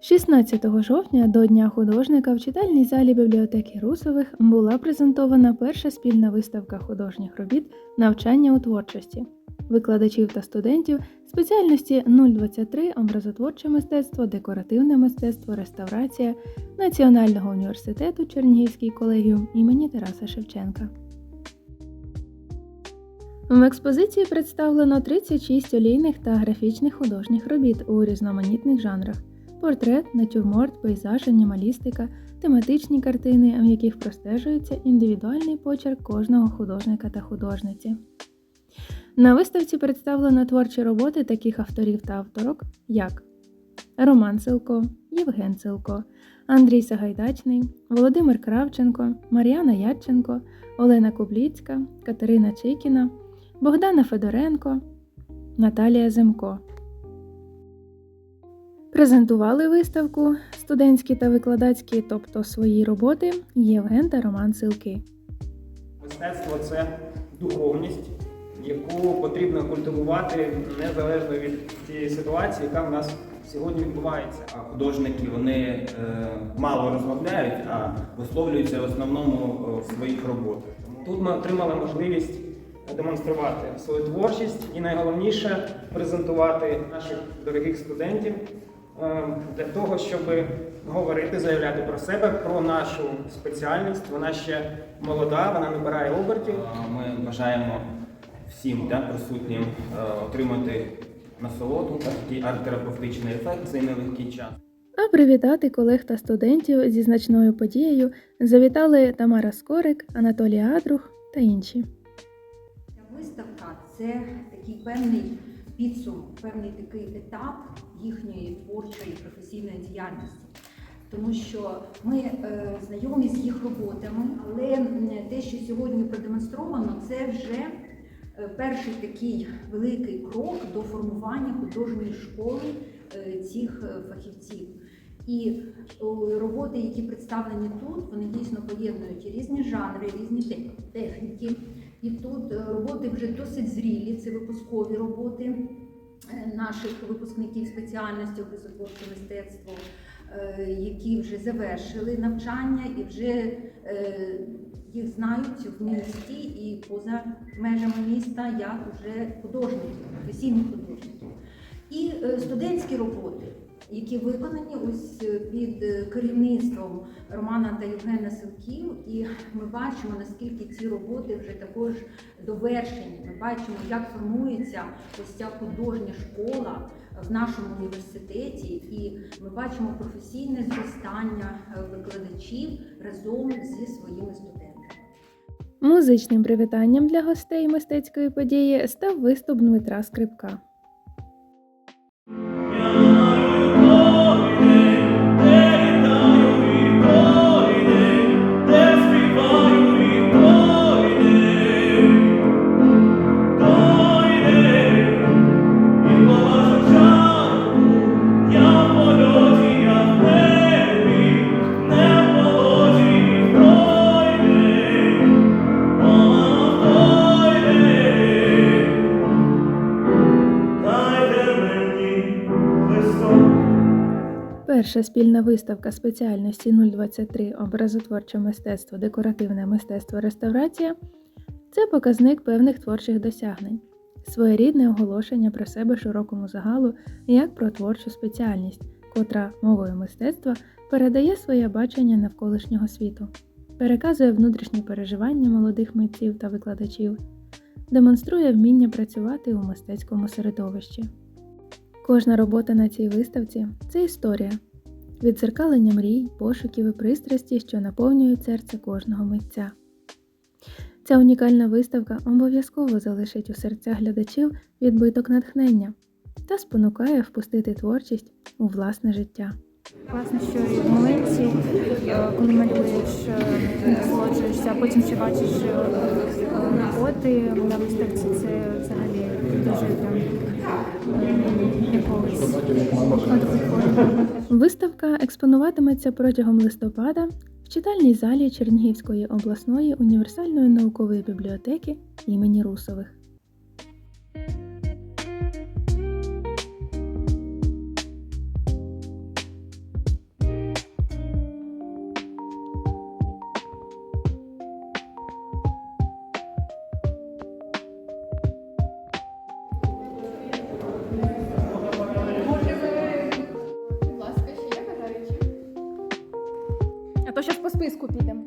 16 жовтня до Дня художника в читальній залі бібліотеки Русових була презентована перша спільна виставка художніх робіт навчання у творчості викладачів та студентів спеціальності 023 образотворче мистецтво, декоративне мистецтво, реставрація Національного університету Чернігівський колегіум імені Тараса Шевченка. В експозиції представлено 36 олійних та графічних художніх робіт у різноманітних жанрах: портрет, натюрморт, пейзаж, анімалістика, тематичні картини, в яких простежується індивідуальний почерк кожного художника та художниці. На виставці представлено творчі роботи таких авторів та авторок, як Роман Силко, Євген Силко, Андрій Сагайдачний, Володимир Кравченко, Мар'яна Ядченко, Олена Кубліцька, Катерина Чикіна, Богдана Федоренко, Наталія Земко. Презентували виставку студентські та викладацькі, тобто свої роботи Євген та Роман Силки. Мистецтво це духовність, яку потрібно культивувати незалежно від тієї ситуації, яка в нас сьогодні відбувається. А художники вони е, мало розмовляють, а висловлюються в основному е, в своїх роботах. Тут ми отримали можливість демонструвати свою творчість і найголовніше презентувати наших дорогих студентів для того, щоб говорити, заявляти про себе, про нашу спеціальність. Вона ще молода, вона набирає обертів. е, ми бажаємо всім да, присутнім е, отримати насолоду, такий арт-терапевтичний ефект цей нелегкий час. А привітати колег та студентів зі значною подією завітали Тамара Скорик, Анатолій Адрух та інші. Виставка це такий певний підсумок, певний такий етап їхньої творчої професійної діяльності. Тому що ми е, знайомі з їх роботами, але те, що сьогодні продемонстровано, це вже е, перший такий великий крок до формування художньої школи е, цих е, фахівців. І роботи, які представлені тут, вони дійсно поєднують різні жанри, різні техніки. І тут е, роботи вже досить зрілі, це випускові роботи е, наших випускників спеціальності образотворче мистецтво, е, які вже завершили навчання і вже їх знають в місті і поза межами міста як вже художників, професійних художників. І студентські роботи, які виконані ось е, під е, керівництвом Романа та Євгена Силків, і ми бачимо, наскільки ці роботи вже також довершені. Ми бачимо, як формується ось ця художня школа в нашому університеті, і ми бачимо професійне зростання е, викладачів разом зі своїми студентами. Музичним привітанням для гостей мистецької події став виступ Дмитра Скрипка. Перша спільна виставка спеціальності 023 образотворче мистецтво, декоративне мистецтво, реставрація це показник певних творчих досягнень, своєрідне оголошення про себе широкому загалу як про творчу спеціальність, котра мовою мистецтва передає своє бачення навколишнього світу, переказує внутрішні переживання молодих митців та викладачів, демонструє вміння працювати у мистецькому середовищі. Кожна робота на цій виставці це історія, відзеркалення мрій, пошуків і пристрасті, що наповнюють серце кожного митця. Ця унікальна виставка обов'язково залишить у серцях глядачів відбиток натхнення та спонукає впустити творчість у власне життя. Класно, що і моменті, е, коли малюєш, е, насолоджуєшся, а потім ще бачиш е, роботи на виставці, це взагалі дуже надихотворно. Виставка експонуватиметься протягом листопада в читальній залі Чернігівської обласної універсальної наукової бібліотеки імені Русових. Списку підемо.